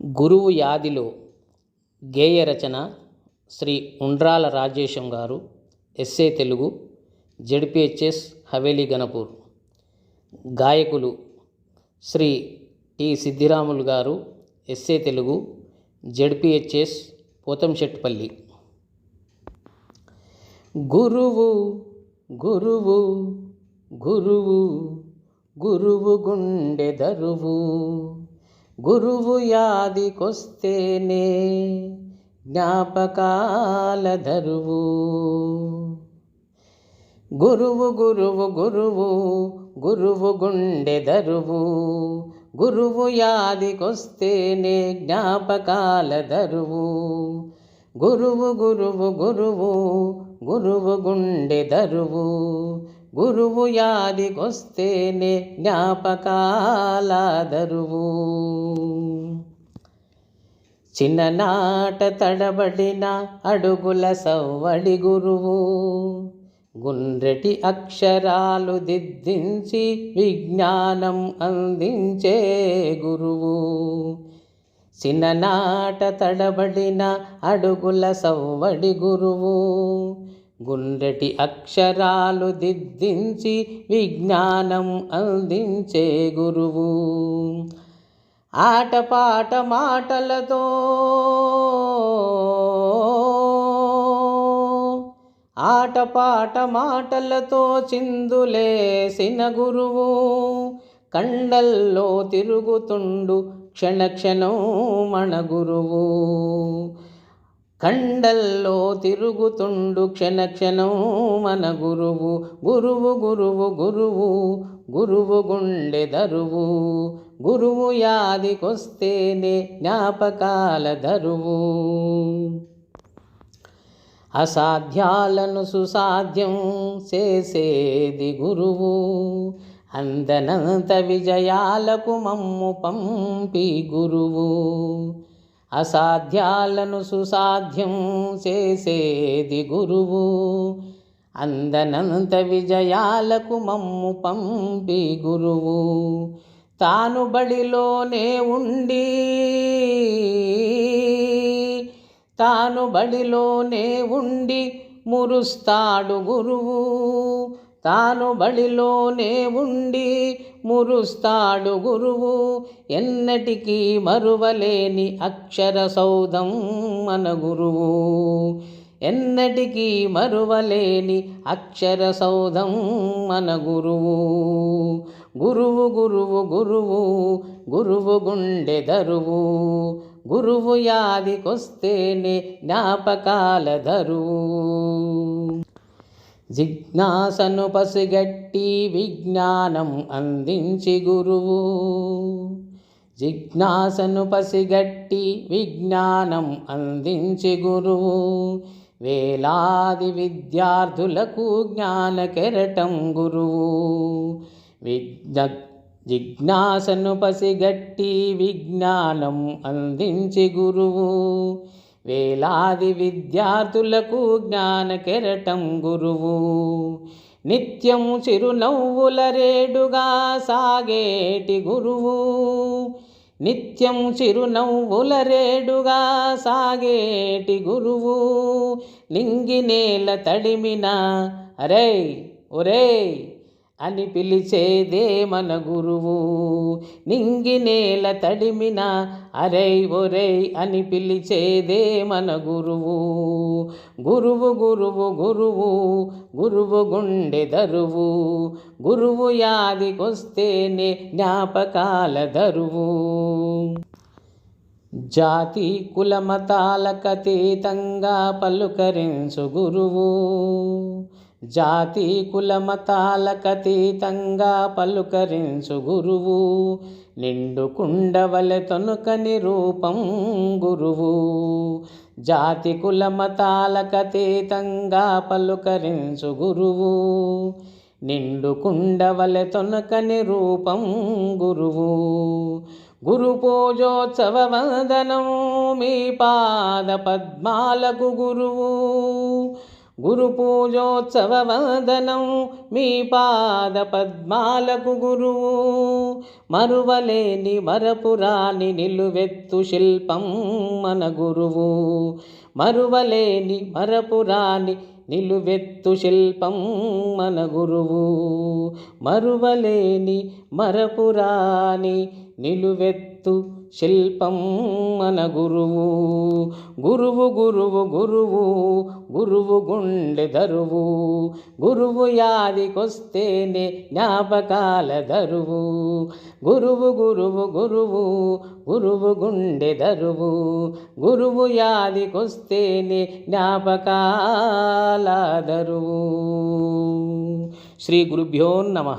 గురువు యాదిలో గేయ రచన శ్రీ ఉండ్రాల రాజేశం గారు ఎస్ఏ తెలుగు జెడ్పిహెచ్ఎస్ హవేలీ గణపూర్. గాయకులు శ్రీ టి సిద్ధిరాములు గారు ఎస్ఏ తెలుగు జెడ్పిహెచ్ఎస్ పోతంశెట్టిపల్లి గురువు గురువు గురువు గురువు గుండె దరువు. గురువు యాదికొస్తేనే జ్ఞాపకాల ధరువు. గురువు గురువు గురువు గురువు గుండె ధరువు. గురువు యాదికొస్తేనే జ్ఞాపకాల ధరువు. గురువు గురువు గురువు గురువు గుండె ధరువు. గురువు యాదికొస్తేనే జ్ఞాపకాల దరువు చిన్ననాట తడబడిన అడుగుల సవ్వడి గురువు. గుండ్రటి అక్షరాలు దిద్దించి విజ్ఞానం అందించే గురువు. చిన్ననాట తడబడిన అడుగుల సవ్వడి గురువు. గుండ్రటి అక్షరాలు దిద్దించి విజ్ఞానం అందించే గురువు. ఆటపాట మాటలతో ఆటపాట మాటలతో చిందులేసిన గురువు. కండల్లో తిరుగుతుండు క్షణక్షణం మన గురువు. కండల్లో తిరుగుతుండు క్షణక్షణం మన గురువు. గురువు గురువు గురువు గురువు గుండె దరువు. గురువు యాదికొస్తేనే జ్ఞాపకాల దరువు. అసాధ్యాలను సుసాధ్యం చేసేది గురువు. అందనంత విజయాలకు మమ్ము పంపి గురువు. అసాధ్యాలను సుసాధ్యం చేసేది గురువు. అందనంత విజయాలకు మమ్ము పంపి గురువు. తాను బడిలోనే ఉండి తాను బడిలోనే ఉండి మురుస్తాడు గురువు. తాను బడిలోనే ఉండి మురుస్తాడు గురువు. ఎన్నటికీ మరువలేని అక్షర సౌధం మన గురువు. ఎన్నటికీ మరువలేని అక్షర సౌధం మన గురువు. గురువు గురువు గురువు గురువు గుండె దరువు. గురువు యాదికొస్తేనే జ్ఞాపకాల ధరువు జిజ్ఞాసను పసిగట్టి విజ్ఞానం అందించి గురువు. జిజ్ఞాసను పసిగట్టి విజ్ఞానం అందించి గురువు. వేలాది విద్యార్థులకు జ్ఞాన కెరటం గురువు. విజ్ఞ జిజ్ఞాసను పసిగట్టి విజ్ఞానం అందించి గురువు. వేలాది విద్యార్థులకు జ్ఞాన కెరటం గురువు. నిత్యము చిరునవ్వుల రేడుగా సాగేటి గురువు. నిత్యం చిరునవ్వుల రేడుగా సాగేటి గురువు. నింగి నేల తడిమిన అరే ఒరే అని పిలిచేదే మన గురువు. నింగి నేల తడిమిన అరై ఒరై అని పిలిచేదే మన గురువు. గురువు గురువు గురువు గురువు గుండె దరువు. గురువు యాదికొస్తేనే జ్ఞాపకాల దరువు. జాతి కులమతాలకతీతంగా పలుకరించు గురువు. జాతి కుల మతాలకతీతంగా పలుకరించు గురువు. నిండు కుండవలె తొనుకని రూపం గురువు. జాతి కుల మతాలకతీతంగా పలుకరించు గురువు. నిండు కుండవలె తొనకని రూపం గురువు. గురు పూజోత్సవ వందనం మీ పాద పద్మాలకు గురువు. గురు పూజోత్సవ వందనం మీ పాద పద్మాలకు గురువు. మరువలేని మరపురాని నిలువెత్తు శిల్పం మన గురువు. మరువలేని మరపురాని నిలువెత్తు శిల్పం మన గురువు. మరువలేని మరపురాని నిలువెత్తు శిల్పం మన గురువు. గురువు గురువు గురువు గురువు గుండె దరువు. గురువు యాదికొస్తేనే జ్ఞాపకాల దరువు. గురువు గురువు గురువు గురువు గుండె దరువు. గురువు యాదికొస్తేనే జ్ఞాపకాల దరువు. శ్రీ గురుభ్యో నమ.